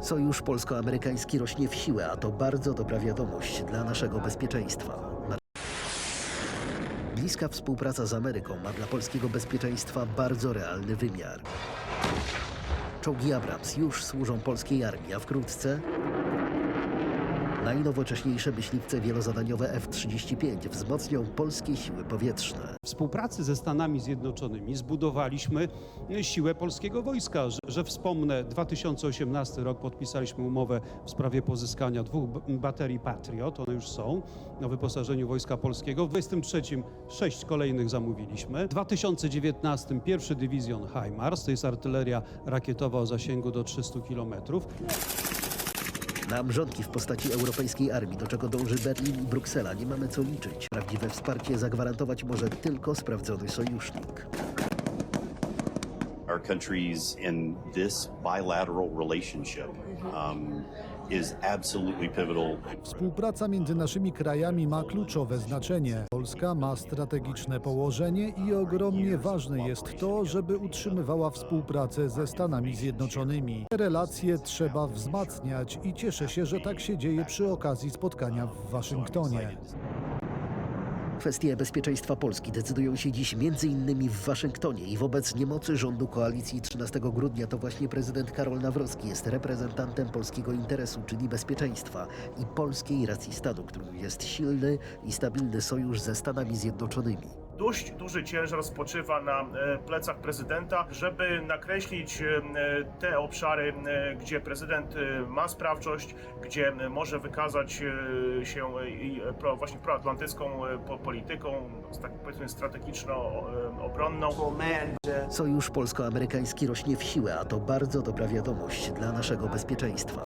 Sojusz polsko-amerykański rośnie w siłę, a to bardzo dobra wiadomość dla naszego bezpieczeństwa. Bliska współpraca z Ameryką ma dla polskiego bezpieczeństwa bardzo realny wymiar. Czołgi Abrams już służą polskiej armii, a wkrótce najnowocześniejsze myśliwce wielozadaniowe F-35 wzmocnią polskie siły powietrzne. W współpracy ze Stanami Zjednoczonymi zbudowaliśmy siłę polskiego wojska. Że, że wspomnę, 2018 rok podpisaliśmy umowę w sprawie pozyskania dwóch baterii Patriot, one już są na wyposażeniu Wojska Polskiego. W 2023 sześć kolejnych zamówiliśmy. W 2019 pierwszy dywizjon HIMARS, to jest artyleria rakietowa o zasięgu do 300 kilometrów. Na mrzonki w postaci europejskiej armii, do czego dąży Berlin i Bruksela, nie mamy co liczyć. Prawdziwe wsparcie zagwarantować może tylko sprawdzony sojusznik. Our countries in this bilateral relationship um, is absolutely pivotal. Współpraca między naszymi krajami ma kluczowe znaczenie. Polska ma strategiczne położenie i ogromnie ważne jest to, żeby utrzymywała współpracę ze Stanami Zjednoczonymi. Te relacje trzeba wzmacniać i cieszę się, że tak się dzieje przy okazji spotkania w Waszyngtonie. Kwestie bezpieczeństwa Polski decydują się dziś innymi w Waszyngtonie i wobec niemocy rządu koalicji 13 grudnia to właśnie prezydent Karol Nawrocki jest reprezentantem polskiego interesu, czyli bezpieczeństwa i polskiej racji stanu, którym jest silny i stabilny sojusz ze Stanami Zjednoczonymi. Dość duży ciężar spoczywa na e, plecach prezydenta, żeby nakreślić e, te obszary, e, gdzie prezydent ma sprawczość, gdzie może wykazać się właśnie proatlantycką e, po- polityką, tak powiedzmy strategiczno-obronną. Sojusz polsko-amerykański rośnie w siłę, a to bardzo dobra wiadomość dla naszego bezpieczeństwa.